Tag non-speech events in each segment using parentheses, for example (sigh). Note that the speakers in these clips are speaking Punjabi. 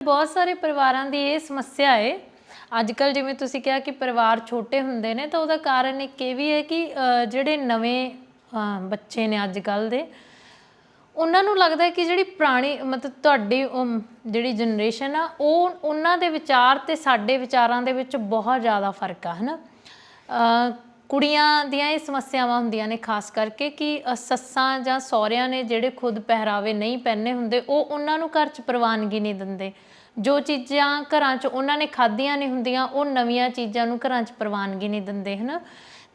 ਬਹੁਤ ਸਾਰੇ ਪਰਿਵਾਰਾਂ ਦੀ ਇਹ ਸਮੱਸਿਆ ਹੈ ਅੱਜ ਕੱਲ ਜਿਵੇਂ ਤੁਸੀਂ ਕਿਹਾ ਕਿ ਪਰਿਵਾਰ ਛੋਟੇ ਹੁੰਦੇ ਨੇ ਤਾਂ ਉਹਦਾ ਕਾਰਨ ਇੱਕ ਇਹ ਵੀ ਹੈ ਕਿ ਅ, ਜਿਹੜੇ ਨਵੇਂ ਅ, ਬੱਚੇ ਨੇ ਅੱਜ ਕੱਲ ਦੇ ਉਹਨਾਂ ਨੂੰ ਲੱਗਦਾ ਹੈ ਕਿ ਜਿਹੜੀ ਪੁਰਾਣੀ ਮਤਲਬ ਤੁਹਾਡੀ ਉਮ, ਜਿਹੜੀ ਜਨਰੇਸ਼ਨ ਆ ਉਹ ਉਹਨਾਂ ਦੇ ਵਿਚਾਰ ਤੇ ਸਾਡੇ ਵਿਚਾਰਾਂ ਦੇ ਵਿੱਚ ਬਹੁਤ ਜ਼ਿਆਦਾ ਫ਼ਰਕ ਆ ਹਨਾ? ਅ, ਕੁੜੀਆਂ ਦੀਆਂ ਇਹ ਸਮੱਸਿਆਵਾਂ ਹੁੰਦੀਆਂ ਨੇ, ਖਾਸ ਕਰਕੇ ਕਿ ਸੱਸਾਂ ਜਾਂ ਸਹੁਰਿਆਂ ਨੇ ਜਿਹੜੇ ਖੁਦ ਪਹਿਰਾਵੇ ਨਹੀਂ ਪਹਿਨੇ ਹੁੰਦੇ, ਉਹ ਉਹਨਾਂ ਨੂੰ ਘਰ 'ਚ ਪ੍ਰਵਾਨਗੀ ਨਹੀਂ ਦਿੰਦੇ। ਜੋ ਚੀਜ਼ਾਂ ਘਰਾਂ 'ਚ ਉਹਨਾਂ ਨੇ ਖਾਧੀਆਂ ਨਹੀਂ ਹੁੰਦੀਆਂ, ਉਹ ਨਵੀਆਂ ਚੀਜ਼ਾਂ ਨੂੰ ਘਰਾਂ 'ਚ ਪ੍ਰਵਾਨਗੀ ਨਹੀਂ ਦਿੰਦੇ, ਹਨਾ?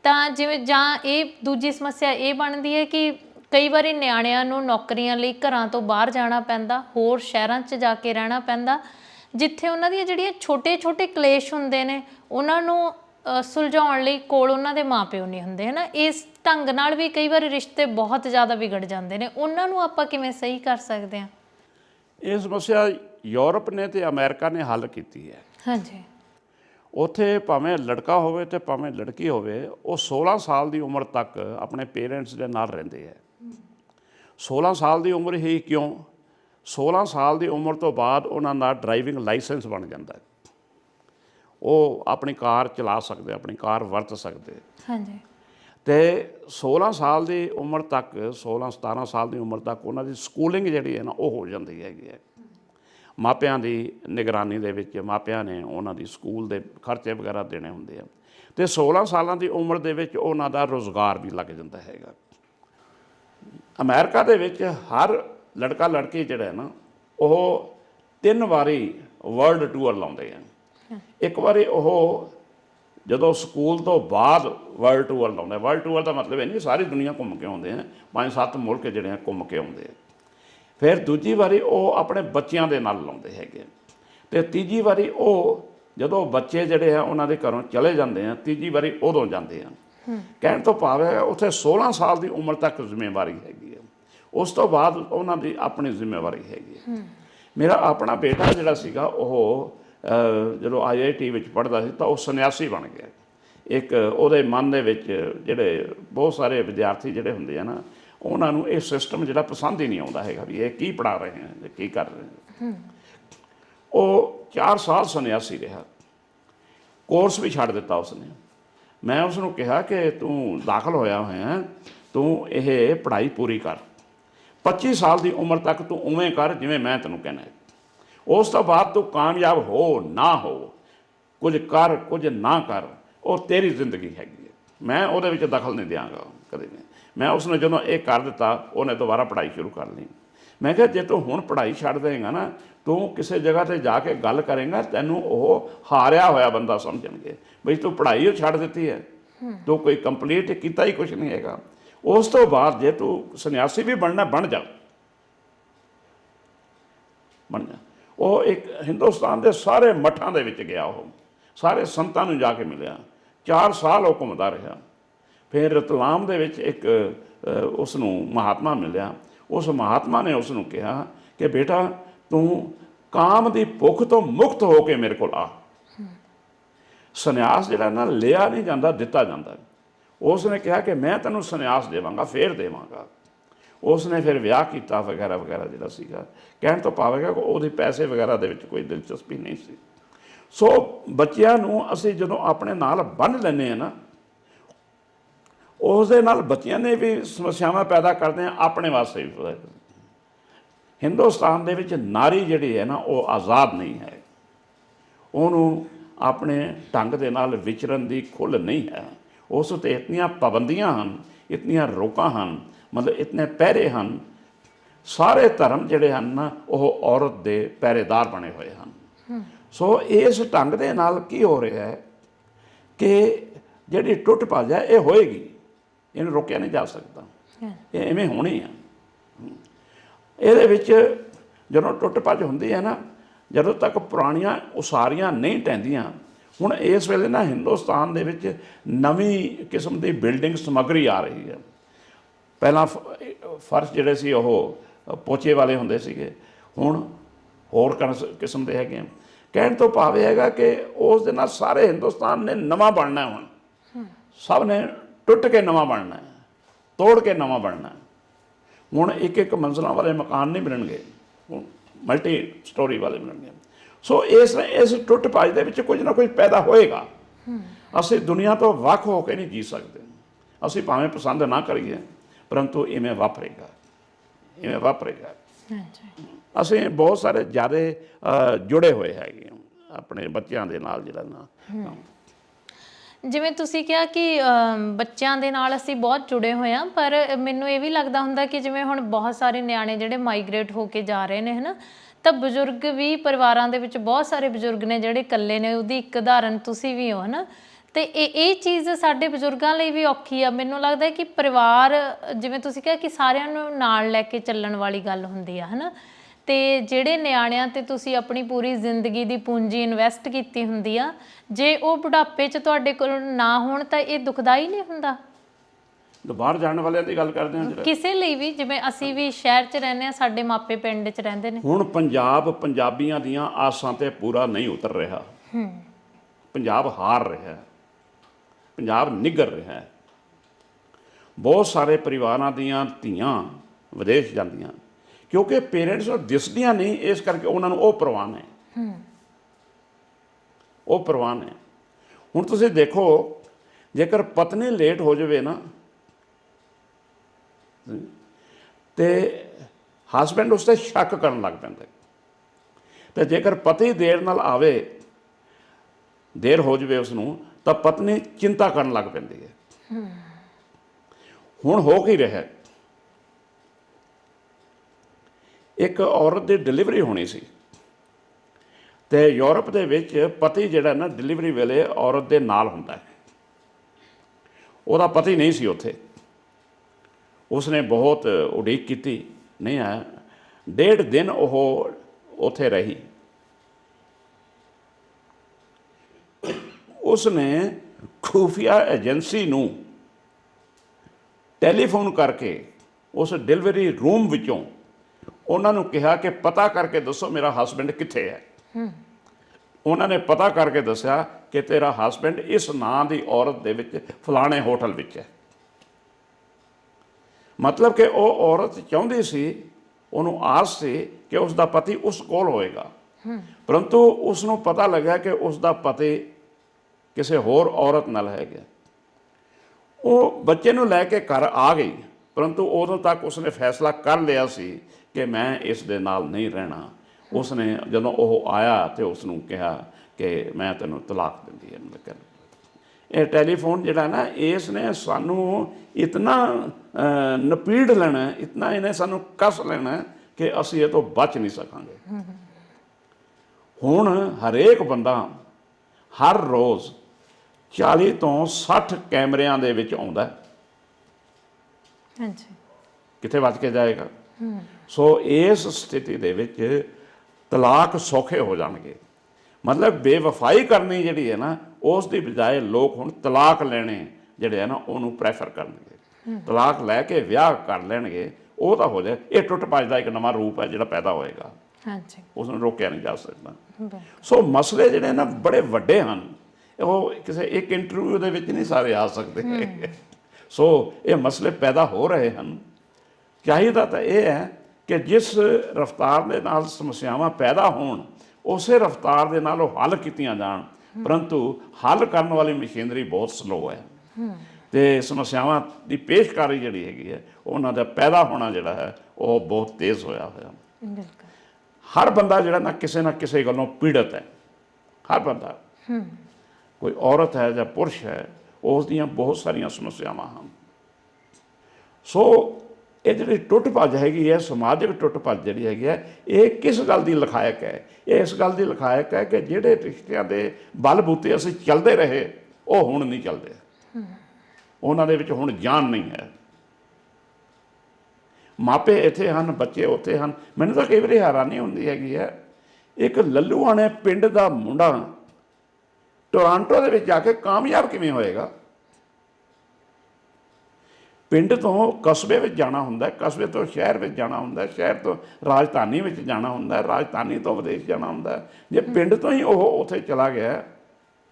ਤਾਂ ਜਿਵੇਂ, ਜਾਂ ਇਹ ਦੂਜੀ ਸਮੱਸਿਆ ਇਹ ਬਣਦੀ ਹੈ ਕਿ ਕਈ ਵਾਰੀ ਨਿਆਣਿਆਂ ਨੂੰ ਨੌਕਰੀਆਂ ਲਈ ਘਰਾਂ ਤੋਂ ਬਾਹਰ ਜਾਣਾ ਪੈਂਦਾ, ਹੋਰ ਸ਼ਹਿਰਾਂ 'ਚ ਜਾ ਕੇ ਰਹਿਣਾ ਪੈਂਦਾ। ਜਿੱਥੇ ਉਹਨਾਂ ਦੀਆਂ ਜਿਹੜੀਆਂ ਛੋਟੇ-ਛੋਟੇ ਕਲੇਸ਼ ਹੁੰਦੇ ਨੇ, ਉਹਨਾਂ ਨੂੰ ਸੁਲਝਾਉਣ ਲਈ ਕੋਲ ਉਹਨਾਂ ਦੇ ਮਾਪਿਓ ਨਹੀਂ ਹੁੰਦੇ ਹਨਾ? ਇਸ ਢੰਗ ਨਾਲ ਵੀ ਕਈ ਵਾਰੀ ਰਿਸ਼ਤੇ ਬਹੁਤ ਜ਼ਿਆਦਾ ਵਿਗੜ ਜਾਂਦੇ ਨੇ। ਉਹਨਾਂ ਨੂੰ ਆਪਾਂ ਕਿਵੇਂ ਸਹੀ ਕਰ ਸਕਦੇ ਹਾਂ? ਇਹ ਸਮੱਸਿਆ ਯੂਰਪ ਨੇ ਤੇ ਅਮਰੀਕਾ ਨੇ ਹੱਲ ਕੀਤੀ ਹੈ। ਹਾਂਜੀ। ਉੱਥੇ ਭਾਵੇਂ ਲੜਕਾ ਹੋਵੇ ਤੇ ਭਾਵੇਂ ਲੜਕੀ ਹੋਵੇ ਉਹ 16 ਸਾਲ ਦੀ ਉਮਰ ਤੱਕ ਆਪਣੇ ਪੇਰੈਂਟਸ ਦੇ ਨਾਲ ਰਹਿੰਦੇ ਹੈ। 16 ਸਾਲ ਦੀ ਉਮਰ ਹੀ ਕਿਉਂ? 16 ਸਾਲ ਦੀ ਉਮਰ ਤੋਂ ਬਾਅਦ ਉਹਨਾਂ ਦਾ ਡਰਾਈਵਿੰਗ ਲਾਇਸੈਂਸ ਬਣ ਜਾਂਦਾ ਹੈ। ਉਹ ਆਪਣੀ ਕਾਰ ਚਲਾ ਸਕਦੇ ਆਪਣੀ ਕਾਰ ਵਰਤ ਸਕਦੇ। ਹਾਂਜੀ। ਤੇ 16 ਸਾਲ ਦੀ ਉਮਰ ਤੱਕ 16 17 ਸਾਲ ਦੀ ਉਮਰ ਤੱਕ ਉਹਨਾਂ ਦੀ ਸਕੂਲਿੰਗ ਜਿਹੜੀ ਹੈ ਨਾ ਉਹ ਹੋ ਜਾਂਦੀ ਹੈਗੀ ਹੈ। ਮਾਪਿਆਂ ਦੀ ਨਿਗਰਾਨੀ ਦੇ ਵਿੱਚ ਮਾਪਿਆਂ ਨੇ ਉਹਨਾਂ ਦੀ ਸਕੂਲ ਦੇ ਖਰਚੇ ਵਗੈਰਾ ਦੇਣੇ ਹੁੰਦੇ ਆ। ਤੇ 16 ਸਾਲਾਂ ਦੀ ਉਮਰ ਦੇ ਵਿੱਚ ਉਹਨਾਂ ਦਾ ਰੋਜ਼ਗਾਰ ਵੀ ਲੱਗ ਜਾਂਦਾ ਹੈਗਾ। ਅਮਰੀਕਾ ਦੇ ਵਿੱਚ ਹਰ ਲੜਕਾ ਲੜਕੀ ਜਿਹੜਾ ਹੈ ਨਾ ਉਹ ਤਿੰਨ ਵਾਰੀ ਵਰਲਡ ਟੂਰ ਲਾਉਂਦੇ ਆ। ਇੱਕ ਵਾਰੀ ਉਹ ਜਦੋਂ ਸਕੂਲ ਤੋਂ ਬਾਅਦ ਵਰਲਡ ਟੂਰ ਲਾਉਂਦੇ ਵਰਲਡ ਟੂਰ ਦਾ ਮਤਲਬ ਇਹ ਨਹੀਂ ਸਾਰੀ ਦੁਨੀਆ ਘੁੰਮ ਕੇ ਆਉਂਦੇ ਆ ਪੰਜ ਸੱਤ ਮੁਲਕ ਜਿਹੜੇ ਆ ਘੁੰਮ ਕੇ ਆਉਂਦੇ ਆ। ਫਿਰ ਦੂਜੀ ਵਾਰੀ ਉਹ ਆਪਣੇ ਬੱਚਿਆਂ ਦੇ ਨਾਲ ਲਾਉਂਦੇ ਹੈਗੇ। ਤੇ ਤੀਜੀ ਵਾਰੀ ਉਹ ਜਦੋਂ ਬੱਚੇ ਜਿਹੜੇ ਆ ਉਹਨਾਂ ਦੇ ਘਰੋਂ ਚਲੇ ਜਾਂਦੇ ਆ ਤੀਜੀ ਵਾਰੀ ਉਦੋਂ ਜਾਂਦੇ ਆ। ਕਹਿਣ ਤੋਂ ਭਾਵ ਹੈ ਉੱਥੇ 16 ਸਾਲ ਦੀ ਉਮਰ ਤੱਕ ਜ਼ਿੰਮੇਵਾਰੀ ਹੈਗੀ ਹੈ ਉਸ ਤੋਂ ਬਾਅਦ ਉਹਨਾਂ ਦੀ ਆਪਣੀ ਜ਼ਿੰਮੇਵਾਰੀ ਹੈਗੀ ਹੈ। ਮੇਰਾ ਆਪਣਾ ਬੇਟਾ ਜਿਹੜਾ ਸੀਗਾ ਉਹ ਜਦੋਂ ਆਈਆਈਟੀ ਵਿੱਚ ਪੜ੍ਹਦਾ ਸੀ ਤਾਂ ਉਹ ਸੰਨਿਆਸੀ ਬਣ ਗਿਆ। ਇੱਕ ਉਹਦੇ ਮਨ ਦੇ ਵਿੱਚ ਜਿਹੜੇ ਬਹੁਤ ਸਾਰੇ ਵਿਦਿਆਰਥੀ ਜਿਹੜੇ ਹੁੰਦੇ ਆ ਨਾ ਉਹਨਾਂ ਨੂੰ ਇਹ ਸਿਸਟਮ ਜਿਹੜਾ ਪਸੰਦ ਹੀ ਨਹੀਂ ਆਉਂਦਾ ਹੈਗਾ ਵੀ ਇਹ ਕੀ ਪੜਾ ਰਹੇ ਹਨ ਤੇ ਕੀ ਕਰ ਰਹੇ ਹਨ ਉਹ 4 ਸਾਲ ਸੰਨਿਆਸੀ ਰਿਹਾ। ਕੋਰਸ ਵੀ ਛੱਡ ਦਿੱਤਾ ਉਸਨੇ। ਮੈਂ ਉਸ ਨੂੰ ਕਿਹਾ ਕਿ ਤੂੰ ਦਾਖਲ ਹੋਇਆ ਹੋਇਆ ਹੈ, ਤੂੰ ਇਹ ਪੜ੍ਹਾਈ ਪੂਰੀ ਕਰ। 25 ਸਾਲ ਦੀ ਉਮਰ ਤੱਕ ਤੂੰ ਉਵੇਂ ਕਰ ਜਿਵੇਂ ਮੈਂ ਤੈਨੂੰ ਕਹਿਣਾ ਹੈ ਉਸ ਤੋਂ ਬਾਅਦ ਤੂੰ ਕਾਮਯਾਬ ਹੋ ਨਾ ਹੋ, ਕੁਝ ਕਰ, ਕੁਝ ਨਾ ਕਰ, ਉਹ ਤੇਰੀ ਜ਼ਿੰਦਗੀ ਹੈਗੀ ਹੈ। ਮੈਂ ਉਹਦੇ ਵਿੱਚ ਦਖਲ ਨਹੀਂ ਦਿਆਂਗਾ ਕਦੇ ਵੀ। ਮੈਂ ਉਸ ਨੂੰ ਜਦੋਂ ਇਹ ਕਰ ਦਿੱਤਾ, ਉਹਨੇ ਦੁਬਾਰਾ ਪੜ੍ਹਾਈ ਸ਼ੁਰੂ ਕਰ ਲਈ। ਮੈਂ ਕਿਹਾ, ਜੇ ਤੂੰ ਹੁਣ ਪੜ੍ਹਾਈ ਛੱਡ ਦੇਗਾ ਨਾ, ਤੂੰ ਕਿਸੇ ਜਗ੍ਹਾ ਤੇ ਜਾ ਕੇ ਗੱਲ ਕਰੇਂਗਾ, ਤੈਨੂੰ ਉਹ ਹਾਰਿਆ ਹੋਇਆ ਬੰਦਾ ਸਮਝਣਗੇ। ਬਈ ਤੂੰ ਪੜ੍ਹਾਈ ਉਹ ਛੱਡ ਦਿੱਤੀ ਹੈ। ਤੂੰ ਕੋਈ ਕੰਪਲੀਟ ਕੀਤਾ ਹੀ ਕੁਝ ਨਹੀਂ ਹੈਗਾ। ਉਸ ਤੋਂ ਬਾਅਦ ਜੇ ਤੂੰ ਸੰਨਿਆਸੀ ਵੀ ਬਣਨਾ, ਬਣ ਜਾ। ਬਣ ਜਾ। ਉਹ ਇੱਕ ਹਿੰਦੁਸਤਾਨ ਦੇ ਸਾਰੇ ਮਠਾਂ ਦੇ ਵਿੱਚ ਗਿਆ ਉਹ। ਸਾਰੇ ਸੰਤਾਂ ਨੂੰ ਜਾ ਕੇ ਮਿਲਿਆ। 4 ਸਾਲ ਉਹ ਘੁੰਮਦਾ ਰਿਹਾ। ਫਿਰ ਰਤਲਾਮ ਦੇ ਵਿੱਚ ਇੱਕ ਉਸ ਨੂੰ ਮਹਾਤਮਾ ਮਿਲਿਆ। ਉਸ ਮਹਾਤਮਾ ਨੇ ਉਸ ਨੂੰ ਕਿਹਾ ਕਿ ਬੇਟਾ, ਤੂੰ ਕਾਮ ਦੀ ਭੁੱਖ ਤੋਂ ਮੁਕਤ ਹੋ ਕੇ ਮੇਰੇ ਕੋਲ ਆ। ਸੰਨਿਆਸ ਜਿਹੜਾ ਨਾ, ਲਿਆ ਨਹੀਂ ਜਾਂਦਾ, ਦਿੱਤਾ ਜਾਂਦਾ। ਹੈ। ਉਸ ਨੇ ਕਿਹਾ ਕਿ ਮੈਂ ਤੈਨੂੰ ਸੰਨਿਆਸ ਦੇਵਾਂਗਾ, ਫੇਰ ਦੇਵਾਂਗਾ। ਉਸ ਨੇ ਫਿਰ ਵਿਆਹ ਕੀਤਾ ਵਗੈਰਾ ਵਗੈਰਾ ਜਿਹੜਾ ਸੀਗਾ। ਕਹਿਣ ਤੋਂ ਪਾਵੇਗਾ ਕਿ ਉਹਦੇ ਪੈਸੇ ਵਗੈਰਾ ਦੇ ਵਿੱਚ ਕੋਈ ਦਿਲਚਸਪੀ ਨਹੀਂ ਸੀ। ਸੋ ਬੱਚਿਆਂ ਨੂੰ ਅਸੀਂ ਜਦੋਂ ਆਪਣੇ ਨਾਲ ਬੰਨ੍ਹ ਲੈਂਦੇ ਆ ਨਾ ਉਸ ਦੇ ਨਾਲ ਬੱਚਿਆਂ ਨੇ ਵੀ ਸਮੱਸਿਆਵਾਂ ਪੈਦਾ ਕਰਦੇ ਆ ਆਪਣੇ ਵਾਸਤੇ ਵੀ ਹਿੰਦੁਸਤਾਨ ਦੇ ਵਿੱਚ ਨਾਰੀ ਜਿਹੜੀ ਹੈ ਨਾ, ਉਹ ਆਜ਼ਾਦ ਨਹੀਂ ਹੈ। ਉਹਨੂੰ ਆਪਣੇ ਢੰਗ ਦੇ ਨਾਲ ਵਿਚਰਨ ਦੀ ਖੁੱਲ੍ਹ ਨਹੀਂ ਹੈ। ਉਸ ਉਤੇ ਇਤਨੀਆਂ ਪਾਬੰਦੀਆਂ ਹਨ, ਇਤਨੀਆਂ ਰੋਕਾਂ ਹਨ ਮਤਲਬ ਇਤਨੇ ਪਹਿਰੇ ਹਨ ਸਾਰੇ ਧਰਮ ਜਿਹੜੇ ਹਨ ਨਾ ਉਹ ਔਰਤ ਦੇ ਪਹਿਰੇਦਾਰ ਬਣੇ ਹੋਏ ਹਨ। ਸੋ ਇਸ ਢੰਗ ਦੇ ਨਾਲ ਕੀ ਹੋ ਰਿਹਾ ਹੈ ਕਿ ਜਿਹੜੀ ਟੁੱਟ ਭੱਜ ਹੈ ਇਹ ਹੋਏਗੀ। ਇਹਨੂੰ ਰੋਕਿਆ ਨਹੀਂ ਜਾ ਸਕਦਾ। ਇਹ ਐਵੇਂ ਹੋਣੀ ਆ। ਇਹਦੇ ਵਿੱਚ ਜਦੋਂ ਟੁੱਟ ਭੱਜ ਹੁੰਦੀ ਹੈ ਨਾ ਜਦੋਂ ਤੱਕ ਪੁਰਾਣੀਆਂ ਉਸਾਰੀਆਂ ਨਹੀਂ ਟੈਂਦੀਆਂ ਹੁਣ ਇਸ ਵੇਲੇ ਨਾ ਹਿੰਦੁਸਤਾਨ ਦੇ ਵਿੱਚ ਨਵੀਂ ਕਿਸਮ ਦੀ ਬਿਲਡਿੰਗ ਸਮੱਗਰੀ ਆ ਰਹੀ ਹੈ। ਪਹਿਲਾਂ ਫਰਸ਼ ਜਿਹੜੇ ਸੀ ਉਹ ਪੋਚੇ ਵਾਲੇ ਹੁੰਦੇ ਸੀਗੇ। ਹੁਣ ਹੋਰ ਕਿਸਮ ਦੇ ਹੈਗੇ ਆ। ਕਹਿਣ ਤੋਂ ਭਾਵ ਇਹ ਹੈਗਾ ਕਿ ਉਸ ਦੇ ਨਾਲ ਸਾਰੇ ਹਿੰਦੁਸਤਾਨ ਨੇ ਨਵਾਂ ਬਣਨਾ ਹੁਣ। ਸਭ ਨੇ ਟੁੱਟ ਕੇ ਨਵਾਂ ਬਣਨਾ ਹੈ ਤੋੜ ਕੇ ਨਵਾਂ ਬਣਨਾ ਹੈ। ਹੁਣ ਇੱਕ ਇੱਕ ਮੰਜ਼ਲਾਂ ਵਾਲੇ ਮਕਾਨ ਨਹੀਂ ਬਣਨਗੇ ਹੁਣ ਮਲਟੀ ਸਟੋਰੀ ਵਾਲੇ ਬਣਨਗੇ ਸੋ ਇਸ ਇਸ ਟੁੱਟ ਭੱਜ ਦੇ ਵਿੱਚ ਕੁਝ ਨਾ ਕੁਝ ਪੈਦਾ ਹੋਏਗਾ। ਅਸੀਂ ਦੁਨੀਆ ਤੋਂ ਵੱਖ ਹੋ ਕੇ ਨਹੀਂ ਜੀ ਸਕਦੇ। ਅਸੀਂ ਭਾਵੇਂ ਪਸੰਦ ਨਾ ਕਰੀਏ। ਪਰੰਤੂ ਇਵੇਂ ਵਾਪਰੇਗਾ। ਇਵੇਂ ਵਾਪਰੇਗਾ। ਅਸੀਂ ਬਹੁਤ ਸਾਰੇ ਜ਼ਿਆਦਾ ਜੁੜੇ ਹੋਏ ਹੈਗੇ ਆਪਣੇ ਬੱਚਿਆਂ ਦੇ ਨਾਲ ਜਿਹੜਾ ਨਾ। ਜਿਵੇਂ ਤੁਸੀਂ ਕਿਹਾ ਕਿ ਬੱਚਿਆਂ ਦੇ ਨਾਲ ਅਸੀਂ ਬਹੁਤ ਜੁੜੇ ਹੋਏ ਹਾਂ ਪਰ ਮੈਨੂੰ ਇਹ ਵੀ ਲੱਗਦਾ ਹੁੰਦਾ ਕਿ ਜਿਵੇਂ ਹੁਣ ਬਹੁਤ ਸਾਰੇ ਨਿਆਣੇ ਜਿਹੜੇ ਮਾਈਗ੍ਰੇਟ ਹੋ ਕੇ ਜਾ ਰਹੇ ਨੇ ਹਨਾ ਤਾਂ ਬਜ਼ੁਰਗ ਵੀ ਪਰਿਵਾਰਾਂ ਦੇ ਵਿੱਚ ਬਹੁਤ ਸਾਰੇ ਬਜ਼ੁਰਗ ਨੇ ਜਿਹੜੇ ਇਕੱਲੇ ਨੇ ਉਹਦੀ ਇੱਕ ਉਦਾਹਰਨ ਤੁਸੀਂ ਵੀ ਹੋ ਹਨਾ। ਤੇ ਇਹ ਇਹ ਚੀਜ਼ ਸਾਡੇ ਬਜ਼ੁਰਗਾਂ ਲਈ ਵੀ ਔਖੀ ਆ। ਮੈਨੂੰ ਲੱਗਦਾ ਹੈ ਕਿ ਪਰਿਵਾਰ ਜਿਵੇਂ ਤੁਸੀਂ ਕਿਹਾ ਕਿ ਸਾਰਿਆਂ ਨੂੰ ਨਾਲ ਲੈ ਕੇ ਚੱਲਣ ਵਾਲੀ ਗੱਲ ਹੁੰਦੀ ਆ ਹਨਾ? ਤੇ ਜਿਹੜੇ ਨਿਆਣਿਆਂ ਤੇ ਤੁਸੀਂ ਆਪਣੀ ਪੂਰੀ ਜ਼ਿੰਦਗੀ ਦੀ ਪੂੰਜੀ ਇਨਵੈਸਟ ਕੀਤੀ ਹੁੰਦੀ ਆ ਜੇ ਉਹ ਬੁਢਾਪੇ 'ਚ ਤੁਹਾਡੇ ਕੋਲ ਨਾ ਹੋਣ ਤਾਂ ਇਹ ਦੁਖਦਾਈ ਨਹੀਂ ਹੁੰਦਾ? ਬਾਹਰ ਜਾਣ ਵਾਲਿਆਂ ਦੀ ਗੱਲ ਕਰਦੇ ਹਾਂ ਜਿਹੜਾ ਕਿਸੇ ਲਈ ਵੀ ਜਿਵੇਂ ਅਸੀਂ ਵੀ ਸ਼ਹਿਰ 'ਚ ਰਹਿੰਦੇ ਆ ਸਾਡੇ ਮਾਪੇ ਪਿੰਡ 'ਚ ਰਹਿੰਦੇ ਨੇ। ਹੁਣ ਪੰਜਾਬ ਪੰਜਾਬੀਆਂ ਦੀਆਂ ਆਸਾਂ ਤੇ ਪੂਰਾ ਨਹੀਂ ਉਤਰ ਰਿਹਾ। ਪੰਜਾਬ ਹਾਰ ਰਿਹਾ। ਹੈ। ਪੰਜਾਬ ਨਿਗਰ ਰਿਹਾ ਹੈ। ਬਹੁਤ ਸਾਰੇ ਪਰਿਵਾਰਾਂ ਦੀਆਂ ਧੀਆਂ ਵਿਦੇਸ਼ ਜਾਂਦੀਆਂ ਕਿਉਂਕਿ ਪੇਰੈਂਟਸ ਨੂੰ ਦਿਸਦੀਆਂ ਨਹੀਂ ਇਸ ਕਰਕੇ ਉਹਨਾਂ ਨੂੰ ਉਹ ਪਰਵਾਹ ਹੈ ਉਹ ਪਰਵਾਹ ਹੈ ਹੁਣ ਤੁਸੀਂ ਦੇਖੋ ਜੇਕਰ ਪਤਨੀ ਲੇਟ ਹੋ ਜਾਵੇ ਨਾ ਤੇ ਹਸਬੈਂਡ ਉਸ ਤੇ ਸ਼ੱਕ ਕਰਨ ਲੱਗ ਪੈਂਦਾ। ਤੇ ਜੇਕਰ ਪਤੀ ਦੇਰ ਨਾਲ ਆਵੇ ਦੇਰ ਹੋ ਜਵੇ ਉਸ ਨੂੰ ਤਾਂ ਪਤਨੀ ਚਿੰਤਾ ਕਰਨ ਲੱਗ ਪੈਂਦੀ ਹੈ। ਹੁਣ ਹੋ ਕੀ ਰਿਹਾ ਇੱਕ ਔਰਤ ਦੀ ਡਿਲੀਵਰੀ ਹੋਣੀ ਸੀ ਤੇ ਯੂਰਪ ਦੇ ਵਿੱਚ ਪਤੀ ਜਿਹੜਾ ਨਾ ਡਿਲੀਵਰੀ ਵੇਲੇ ਔਰਤ ਦੇ ਨਾਲ ਹੁੰਦਾ ਹੈ। ਉਹਦਾ ਪਤੀ ਨਹੀਂ ਸੀ ਉੱਥੇ। ਉਸਨੇ ਬਹੁਤ ਉਡੀਕ ਕੀਤੀ, ਨਹੀਂ ਆਇਆ ਡੇਢ ਦਿਨ ਉਹ ਉੱਥੇ ਰਹੀ। ਉਸਨੇ ਖੂਫੀਆ ਏਜੰਸੀ ਨੂੰ ਟੈਲੀਫੋਨ ਕਰਕੇ ਉਸ ਡਿਲੀਵਰੀ ਰੂਮ ਵਿੱਚੋਂ ਉਹਨਾਂ ਨੂੰ ਕਿਹਾ ਕਿ ਪਤਾ ਕਰਕੇ ਦੱਸੋ ਮੇਰਾ ਹਸਬੈਂਡ ਕਿੱਥੇ ਹੈ। ਉਹਨਾਂ ਨੇ ਪਤਾ ਕਰਕੇ ਦੱਸਿਆ ਕਿ ਤੇਰਾ ਹਸਬੈਂਡ ਇਸ ਨਾਂ ਦੀ ਔਰਤ ਦੇ ਵਿੱਚ ਫਲਾਣੇ ਹੋਟਲ ਵਿੱਚ ਹੈ। ਮਤਲਬ ਕਿ ਉਹ ਔਰਤ ਚਾਹੁੰਦੀ ਸੀ ਉਹਨੂੰ ਆਸ ਸੀ ਕਿ ਉਸ ਦਾ ਪਤੀ ਉਸ ਕੋਲ ਹੋਏਗਾ। ਪਰੰਤੂ ਉਸ ਨੂੰ ਪਤਾ ਲੱਗਾ ਕਿ ਉਸ ਦਾ ਪਤੀ ਕਿਸੇ ਹੋਰ ਔਰਤ ਨਾਲ ਹੈਗਾ। ਉਹ ਬੱਚੇ ਨੂੰ ਲੈ ਕੇ ਘਰ ਆ ਗਈ ਪਰੰਤੂ ਉਦੋਂ ਤੱਕ ਉਸਨੇ ਫੈਸਲਾ ਕਰ ਲਿਆ ਸੀ ਕਿ ਮੈਂ ਇਸ ਦੇ ਨਾਲ ਨਹੀਂ ਰਹਿਣਾ। ਉਸਨੇ ਜਦੋਂ ਉਹ ਆਇਆ ਤੇ ਉਸ ਨੂੰ ਕਿਹਾ ਕਿ ਮੈਂ ਤੈਨੂੰ ਤਲਾਕ ਦਿੰਦੀ ਹਾਂ ਕਿਹਾ। ਇਹ ਟੈਲੀਫੋਨ ਜਿਹੜਾ ਨਾ ਇਸ ਨੇ ਸਾਨੂੰ ਇਤਨਾ ਨਪੀੜ ਲੈਣਾ ਇਤਨਾ ਇਹਨੇ ਸਾਨੂੰ ਕੱਸ ਲੈਣਾ ਕਿ ਅਸੀਂ ਇਹ ਤੋਂ ਬਚ ਨਹੀਂ ਸਕਾਂਗੇ। ਹੁਣ ਹਰੇਕ ਬੰਦਾ ਹਰ ਰੋਜ਼ 40 ਤੋਂ 60 ਕੈਮਰਿਆਂ ਦੇ ਵਿੱਚ ਆਉਂਦਾ ਹੈ। ਹਾਂਜੀ। ਕਿੱਥੇ ਬਚ ਕੇ ਜਾਏਗਾ? ਸੋ ਇਸ ਸਥਿਤੀ ਦੇ ਵਿੱਚ ਤਲਾਕ ਸੌਖੇ ਹੋ ਜਾਣਗੇ। ਮਤਲਬ ਬੇਵਫਾਈ ਕਰਨੀ ਜਿਹੜੀ ਹੈ ਨਾ ਉਸ ਦੀ ਬਜਾਏ ਲੋਕ ਹੁਣ ਤਲਾਕ ਲੈਣੇ ਜਿਹੜੇ ਆ ਨਾ ਉਹਨੂੰ ਪ੍ਰੈਫਰ ਕਰਨਗੇ। ਤਲਾਕ ਲੈ ਕੇ ਵਿਆਹ ਕਰ ਲੈਣਗੇ ਉਹ ਤਾਂ ਹੋ ਜਾਏ ਇਹ ਟੁੱਟ ਭੱਜ ਦਾ ਇੱਕ ਨਵਾਂ ਰੂਪ ਹੈ ਜਿਹੜਾ ਪੈਦਾ ਹੋਏਗਾ। ਹਾਂਜੀ। ਉਸ ਨੂੰ ਰੋਕਿਆ ਨਹੀਂ ਜਾ ਸਕਦਾ। ਸੋ ਮਸਲੇ ਜਿਹੜੇ ਨਾ ਬੜੇ ਵੱਡੇ ਹਨ। ਉਹ ਕਿਸੇ ਇੱਕ ਇੰਟਰਵਿਊ ਦੇ ਵਿੱਚ ਨਹੀਂ ਸਾਰੇ ਆ ਸਕਦੇ। ਸੋ (laughs) ਇਹ ਮਸਲੇ ਪੈਦਾ ਹੋ ਰਹੇ ਹਨ। ਚਾਹੀਦਾ ਤਾਂ ਇਹ ਹੈ ਕਿ ਜਿਸ ਰਫਤਾਰ ਦੇ ਨਾਲ ਸਮੱਸਿਆਵਾਂ ਪੈਦਾ ਹੋਣ ਉਸੇ ਰਫਤਾਰ ਦੇ ਨਾਲ ਉਹ ਹੱਲ ਕੀਤੀਆਂ ਜਾਣ। ਪਰੰਤੂ ਹੱਲ ਕਰਨ ਵਾਲੀ ਮਸ਼ੀਨਰੀ ਬਹੁਤ ਸਲੋ ਹੈ। ਤੇ ਸਮੱਸਿਆਵਾਂ ਦੀ ਪੇਸ਼ਕਾਰੀ ਜਿਹੜੀ ਹੈਗੀ ਹੈ ਉਹਨਾਂ ਦਾ ਪੈਦਾ ਹੋਣਾ ਜਿਹੜਾ ਹੈ ਉਹ ਬਹੁਤ ਤੇਜ਼ ਹੋਇਆ ਹੋਇਆ। ਬਿਲਕੁਲ। ਹਰ ਬੰਦਾ ਜਿਹੜਾ ਨਾ ਕਿਸੇ ਨਾ ਕਿਸੇ ਗੱਲੋਂ ਪੀੜਤ ਹੈ। ਹਰ ਬੰਦਾ। ਕੋਈ ਔਰਤ ਹੈ ਜਾਂ ਪੁਰਸ਼ ਹੈ, ਉਸ ਦੀਆਂ ਬਹੁਤ ਸਾਰੀਆਂ ਸਮੱਸਿਆਵਾਂ ਹਨ। ਸੋ ਇਹ ਜਿਹੜੀ ਟੁੱਟ ਭੱਜ ਹੈਗੀ ਹੈ, ਸਮਾਜਿਕ ਟੁੱਟ ਭੱਜ ਜਿਹੜੀ ਹੈਗੀ ਹੈ, ਇਹ ਕਿਸ ਗੱਲ ਦੀ ਲਖਾਇਕ ਹੈ? ਇਹ ਇਸ ਗੱਲ ਦੀ ਲਖਾਇਕ ਹੈ ਕਿ ਜਿਹੜੇ ਰਿਸ਼ਤਿਆਂ ਦੇ ਬਲ ਬੂਤੇ ਅਸੀਂ ਚੱਲਦੇ ਰਹੇ, ਉਹ ਹੁਣ ਨਹੀਂ ਚੱਲਦੇ। ਉਹਨਾਂ ਦੇ ਵਿੱਚ ਹੁਣ ਜਾਨ ਨਹੀਂ ਹੈ। ਮਾਪੇ ਇੱਥੇ ਹਨ, ਬੱਚੇ ਉੱਥੇ ਹਨ। ਮੈਨੂੰ ਤਾਂ ਕਈ ਵਾਰੀ ਹੈਰਾਨੀ ਹੁੰਦੀ ਹੈਗੀ ਹੈ, ਇੱਕ ਲੱਲੂਆਣੇ ਪਿੰਡ ਦਾ ਮੁੰਡਾ ਟੋਰਾਂਟੋ ਦੇ ਵਿੱਚ ਜਾ ਕੇ ਕਾਮਯਾਬ ਕਿਵੇਂ ਹੋਏਗਾ? ਪਿੰਡ ਤੋਂ ਕਸਬੇ ਵਿੱਚ ਜਾਣਾ ਹੁੰਦਾ ਹੈ ਕਸਬੇ ਤੋਂ ਸ਼ਹਿਰ ਵਿੱਚ ਜਾਣਾ ਹੁੰਦਾ ਹੈ ਸ਼ਹਿਰ ਤੋਂ ਰਾਜਧਾਨੀ ਵਿੱਚ ਜਾਣਾ ਹੁੰਦਾ ਹੈ ਰਾਜਧਾਨੀ ਤੋਂ ਵਿਦੇਸ਼ ਜਾਣਾ ਹੁੰਦਾ। ਹੈ। ਜੇ ਪਿੰਡ ਤੋਂ ਹੀ ਉਹ ਉੱਥੇ ਚਲਾ ਗਿਆ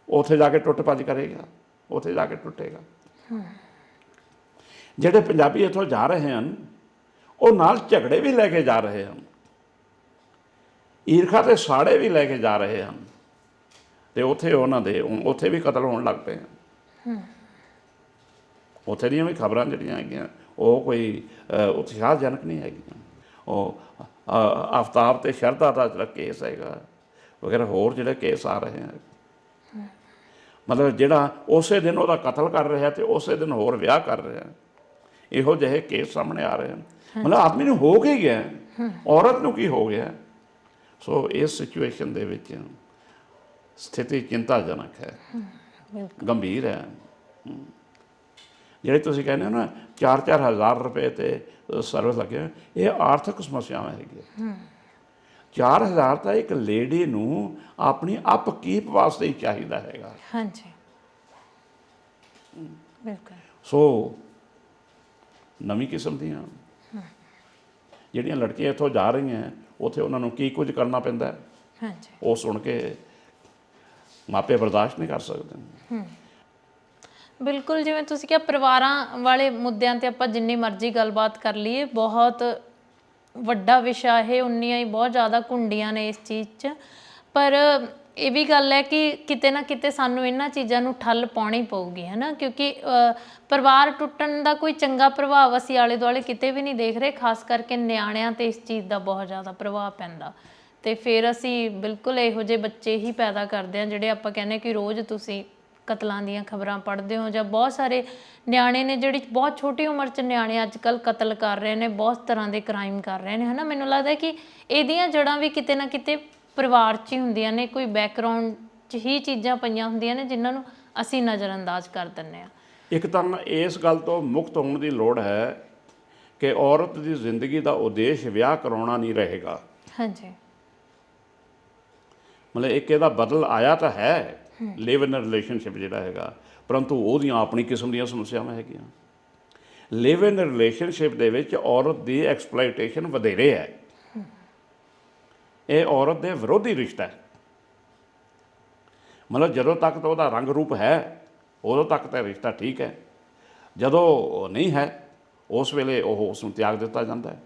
ਉੱਥੇ ਜਾ ਕੇ ਟੁੱਟ ਭੱਜ ਕਰੇਗਾ ਉੱਥੇ ਜਾ ਕੇ ਟੁੱਟੇਗਾ। ਜਿਹੜੇ ਪੰਜਾਬੀ ਇੱਥੋਂ ਜਾ ਰਹੇ ਹਨ ਉਹ ਨਾਲ ਝਗੜੇ ਵੀ ਲੈ ਕੇ ਜਾ ਰਹੇ ਹਨ। ਈਰਖਾ ਤੇ ਸਾੜੇ ਵੀ ਲੈ ਕੇ ਜਾ ਰਹੇ ਹਨ। ਤੇ ਉੱਥੇ ਉਹਨਾਂ ਦੇ ਉੱਥੇ ਵੀ ਕਤਲ ਹੋਣ ਲੱਗ ਪਏ ਉੱਥੇ ਦੀਆਂ ਵੀ ਖਬਰਾਂ ਜਿਹੜੀਆਂ ਹੈਗੀਆਂ ਉਹ ਕੋਈ ਉਤਸ਼ਾਹਜਨਕ ਨਹੀਂ ਹੈਗੀਆਂ। ਉਹ ਆਫਤਾਬ ਤੇ ਸ਼ਰਧਾ ਦਾ ਜਿਹੜਾ ਕੇਸ ਹੈਗਾ ਵਗੈਰਾ ਹੋਰ ਜਿਹੜੇ ਕੇਸ ਆ ਰਹੇ ਹਨ ਮਤਲਬ ਜਿਹੜਾ ਉਸੇ ਦਿਨ ਉਹਦਾ ਕਤਲ ਕਰ ਰਿਹਾ ਤੇ ਉਸੇ ਦਿਨ ਹੋਰ ਵਿਆਹ ਕਰ ਰਿਹਾ। ਇਹੋ ਜਿਹੇ ਕੇਸ ਸਾਹਮਣੇ ਆ ਰਹੇ ਹਨ ਮਤਲਬ ਆਦਮੀ ਨੂੰ ਹੋ ਕੀ ਗਿਆ? ਔਰਤ ਨੂੰ ਕੀ ਹੋ ਗਿਆ? ਸੋ ਇਸ ਸਿਚੁਏਸ਼ਨ ਦੇ ਵਿੱਚ ਸਥਿਤੀ ਚਿੰਤਾਜਨਕ ਹੈ। ਗੰਭੀਰ ਹੈ। ਜਿਹੜੇ ਤੁਸੀਂ ਕਹਿੰਦੇ ਹੋ ਨਾ 4-4 ਹਜ਼ਾਰ ਰੁਪਏ ਤੇ ਸਰਵਿਸ ਲੱਗੇ ਇਹ ਆਰਥਿਕ ਸਮੱਸਿਆਵਾਂ ਹੈਗੀਆਂ। 4000 ਤਾਂ ਇੱਕ ਲੇਡੀ ਨੂੰ ਆਪਣੀ ਅਪਕੀਪ ਵਾਸਤੇ ਹੀ ਚਾਹੀਦਾ ਹੈਗਾ। ਹਾਂਜੀ। ਬਿਲਕੁਲ। ਸੋ ਨਵੀਂ ਕਿਸਮ ਦੀਆਂ ਜਿਹੜੀਆਂ ਲੜਕੀਆਂ ਇੱਥੋਂ ਜਾ ਰਹੀਆਂ ਉੱਥੇ ਉਹਨਾਂ ਨੂੰ ਕੀ ਕੁਝ ਕਰਨਾ ਪੈਂਦਾ? ਹਾਂਜੀ। ਉਹ ਸੁਣ ਕੇ ਮਾਪੇ ਬਰਦਾਸ਼ਤ ਨਹੀਂ ਕਰ ਸਕਦੇ। ਬਿਲਕੁਲ, ਜਿਵੇਂ ਤੁਸੀਂ ਕਿਹਾ, ਪਰਿਵਾਰਾਂ ਵਾਲੇ ਮੁੱਦਿਆਂ ਤੇ ਆਪਾਂ ਜਿੰਨੀ ਮਰਜ਼ੀ ਗੱਲਬਾਤ ਕਰ ਲਈਏ, ਬਹੁਤ ਵੱਡਾ ਵਿਸ਼ਾ ਇਹ, ਉਨੀਆਂ ਹੀ ਬਹੁਤ ਜ਼ਿਆਦਾ ਕੁੰਡੀਆਂ ਨੇ ਇਸ ਚੀਜ਼ 'ਚ। ਪਰ ਇਹ ਵੀ ਗੱਲ ਹੈ ਕਿ ਕਿਤੇ ਨਾ ਕਿਤੇ ਸਾਨੂੰ ਇਹਨਾਂ ਚੀਜ਼ਾਂ ਨੂੰ ਠੱਲ ਪਾਉਣੀ ਪਊਗੀ, ਹੈ ਨਾ? ਕਿਉਂਕਿ ਪਰਿਵਾਰ ਟੁੱਟਣ ਦਾ ਕੋਈ ਚੰਗਾ ਪ੍ਰਭਾਵ ਅਸੀਂ ਆਲੇ ਦੁਆਲੇ ਕਿਤੇ ਵੀ ਨਹੀਂ ਦੇਖ ਰਹੇ, ਖਾਸ ਕਰਕੇ ਨਿਆਣਿਆਂ ਤੇ ਇਸ ਚੀਜ਼ ਦਾ ਬਹੁਤ ਜ਼ਿਆਦਾ ਪ੍ਰਭਾਵ ਪੈਂਦਾ। ਤੇ ਫਿਰ ਅਸੀਂ ਬਿਲਕੁਲ ਇਹੋ ਜਿਹੇ ਬੱਚੇ ਹੀ ਪੈਦਾ ਕਰਦੇ ਹਾਂ ਜਿਹੜੇ ਆਪਾਂ ਕਹਿੰਦੇ ਕਿ ਰੋਜ਼ ਤੁਸੀਂ ਕਤਲਾਂ ਦੀਆਂ ਖਬਰਾਂ ਪੜ੍ਹਦੇ ਹੋ ਜਾਂ ਬਹੁਤ ਸਾਰੇ ਨਿਆਣੇ ਨੇ ਜਿਹੜੀ ਬਹੁਤ ਛੋਟੀ ਉਮਰ 'ਚ ਨਿਆਣੇ ਅੱਜ ਕੱਲ ਕਤਲ ਕਰ ਰਹੇ ਨੇ ਬਹੁਤ ਤਰ੍ਹਾਂ ਦੇ ਕ੍ਰਾਈਮ ਕਰ ਰਹੇ ਨੇ ਹਨਾ? ਮੈਨੂੰ ਲੱਗਦਾ ਕਿ ਇਹਦੀਆਂ ਜੜਾਂ ਵੀ ਕਿਤੇ ਨਾ ਕਿਤੇ ਪਰਿਵਾਰ 'ਚ ਹੀ ਹੁੰਦੀਆਂ ਨੇ ਕੋਈ ਬੈਕਗ੍ਰਾਉਂਡ 'ਚ ਹੀ ਚੀਜ਼ਾਂ ਪਈਆਂ ਹੁੰਦੀਆਂ ਨੇ ਜਿਨ੍ਹਾਂ ਨੂੰ ਅਸੀਂ ਨਜ਼ਰਅੰਦਾਜ਼ ਕਰ ਦਿੰਨੇ ਆ ਇੱਕ ਤਾਂ ਇਸ ਗੱਲ ਤੋਂ ਮੁਕਤ ਹੋਣ ਦੀ ਲੋੜ ਹੈ ਕਿ ਔਰਤ ਦੀ ਜ਼ਿੰਦਗੀ ਦਾ ਉਦੇਸ਼ ਵਿਆਹ ਕਰਾਉਣਾ ਨਹੀਂ ਰਹੇਗਾ। ਹਾਂਜੀ। ਮਤਲਬ ਇੱਕ ਇਹਦਾ ਬਦਲ ਆਇਆ ਤਾਂ ਹੈ ਲਿਵ ਇਨ ਰਿਲੇਸ਼ਨਸ਼ਿਪ ਜਿਹੜਾ ਹੈਗਾ। ਪਰੰਤੂ ਉਹਦੀਆਂ ਆਪਣੀ ਕਿਸਮ ਦੀਆਂ ਸਮੱਸਿਆਵਾਂ ਹੈਗੀਆਂ। ਲਿਵ ਇਨ ਰਿਲੇਸ਼ਨਸ਼ਿਪ ਦੇ ਵਿੱਚ ਔਰਤ ਦੀ ਐਕਸਪਲੋਇਟੇਸ਼ਨ ਵਧੇਰੇ ਹੈ। ਇਹ ਔਰਤ ਦੇ ਵਿਰੋਧੀ ਰਿਸ਼ਤਾ ਹੈ। ਮਤਲਬ ਜਦੋਂ ਤੱਕ ਤਾਂ ਉਹਦਾ ਰੰਗ ਰੂਪ ਹੈ, ਉਦੋਂ ਤੱਕ ਤਾਂ ਰਿਸ਼ਤਾ ਠੀਕ ਹੈ। ਜਦੋਂ ਉਹ ਨਹੀਂ ਹੈ, ਉਸ ਵੇਲੇ ਉਹ ਉਸ ਨੂੰ ਤਿਆਗ ਦਿੱਤਾ ਜਾਂਦਾ ਹੈ।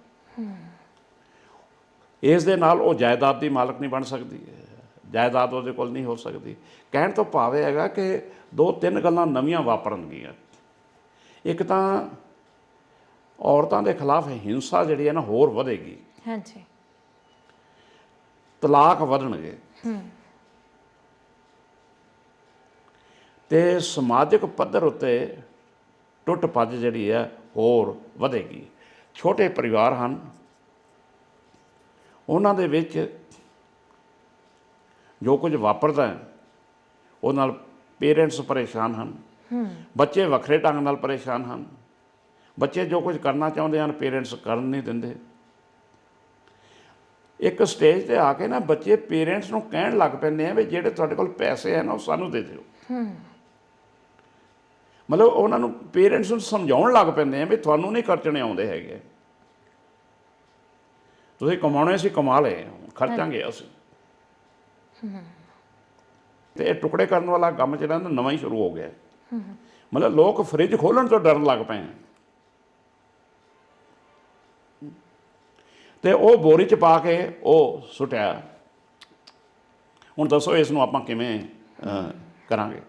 ਇਸ ਦੇ ਨਾਲ ਉਹ ਜਾਇਦਾਦ ਦੀ ਮਾਲਕ ਨਹੀਂ ਬਣ ਸਕਦੀ ਹੈ। ਜਾਇਦਾਦ ਉਹਦੇ ਕੋਲ ਨਹੀਂ ਹੋ ਸਕਦੀ। ਕਹਿਣ ਤੋਂ ਭਾਵ ਇਹ ਹੈਗਾ ਕਿ ਦੋ ਤਿੰਨ ਗੱਲਾਂ ਨਵੀਆਂ ਵਾਪਰਨਗੀਆਂ। ਇੱਕ ਤਾਂ ਔਰਤਾਂ ਦੇ ਖਿਲਾਫ ਹਿੰਸਾ ਜਿਹੜੀ ਹੈ ਨਾ ਹੋਰ ਵਧੇਗੀ। ਹਾਂਜੀ। ਤਲਾਕ ਵਧਣਗੇ। ਤੇ ਸਮਾਜਿਕ ਪੱਧਰ ਉੱਤੇ ਟੁੱਟ ਭੱਜ ਜਿਹੜੀ ਹੈ ਹੋਰ ਵਧੇਗੀ। ਛੋਟੇ ਪਰਿਵਾਰ ਹਨ। ਉਹਨਾਂ ਦੇ ਵਿੱਚ ਜੋ ਕੁਝ ਵਾਪਰਦਾ ਹੈ ਉਹ ਨਾਲ ਪੇਰੈਂਟਸ ਪਰੇਸ਼ਾਨ ਹਨ। ਬੱਚੇ ਵੱਖਰੇ ਢੰਗ ਨਾਲ ਪਰੇਸ਼ਾਨ ਹਨ। ਬੱਚੇ ਜੋ ਕੁਝ ਕਰਨਾ ਚਾਹੁੰਦੇ ਹਨ ਪੇਰੈਂਟਸ ਕਰਨ ਨਹੀਂ ਦਿੰਦੇ। ਇੱਕ ਸਟੇਜ ਤੇ ਆ ਕੇ ਨਾ ਬੱਚੇ ਪੇਰੈਂਟਸ ਨੂੰ ਕਹਿਣ ਲੱਗ ਪੈਂਦੇ ਆ ਵੀ ਜਿਹੜੇ ਤੁਹਾਡੇ ਕੋਲ ਪੈਸੇ ਹੈ ਨਾ ਉਹ ਸਾਨੂੰ ਦੇ ਦਿਓ। ਮਤਲਬ ਉਹਨਾਂ ਨੂੰ ਪੇਰੈਂਟਸ ਨੂੰ ਸਮਝਾਉਣ ਲੱਗ ਪੈਂਦੇ ਆ ਵੀ ਤੁਹਾਨੂੰ ਨਹੀਂ ਖਰਚਣੇ ਆਉਂਦੇ ਹੈਗੇ। ਤੁਸੀਂ ਕਮਾਉਣੇ ਸੀ ਕਮਾ ਲਏ ਖਰਚਾਂਗੇ ਅਸੀਂ। ਤੇ ਇਹ ਟੁਕੜੇ ਕਰਨ ਵਾਲਾ ਕੰਮ ਜਿਹੜਾ ਨਾ ਨਵਾਂ ਹੀ ਸ਼ੁਰੂ ਹੋ ਗਿਆ। ਮਤਲਬ ਲੋਕ ਫ੍ਰਿਜ ਖੋਲਣ ਤੋਂ ਡਰਨ ਲੱਗ ਪਏ ਤੇ ਉਹ ਬੋਰੀ ਚ ਪਾ ਕੇ ਉਹ ਸੁੱਟਿਆ। ਹੁਣ ਦੱਸੋ ਇਸ ਨੂੰ ਆਪਾਂ ਕਿਵੇਂ ਕਰਾਂਗੇ?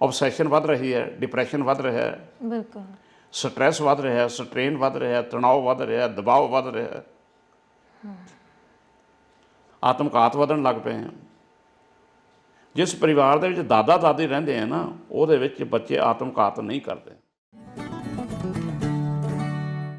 ਆਬਸੈਸ਼ਨ ਵੱਧ ਰਹੀ ਹੈ ਡਿਪਰੈਸ਼ਨ ਵੱਧ ਰਿਹਾ ਹੈ। ਬਿਲਕੁਲ। ਸਟ੍ਰੈਸ ਵੱਧ ਰਿਹਾ ਹੈ ਸਟ੍ਰੇਨ ਵੱਧ ਰਿਹਾ ਹੈ ਤਣਾਅ ਵੱਧ ਰਿਹਾ ਹੈ ਦਬਾਅ ਵੱਧ ਰਿਹਾ ਹੈ। ਆਤਮਘਾਤ ਵਧਣ ਲੱਗ ਪਏ ਹਨ ਜਿਸ ਪਰਿਵਾਰ ਦੇ ਵਿੱਚ ਦਾਦਾ ਦਾਦੀ ਰਹਿੰਦੇ ਆ ਨਾ, ਉਹਦੇ ਵਿੱਚ ਬੱਚੇ ਆਤਮਘਾਤ ਨਹੀਂ ਕਰਦੇ।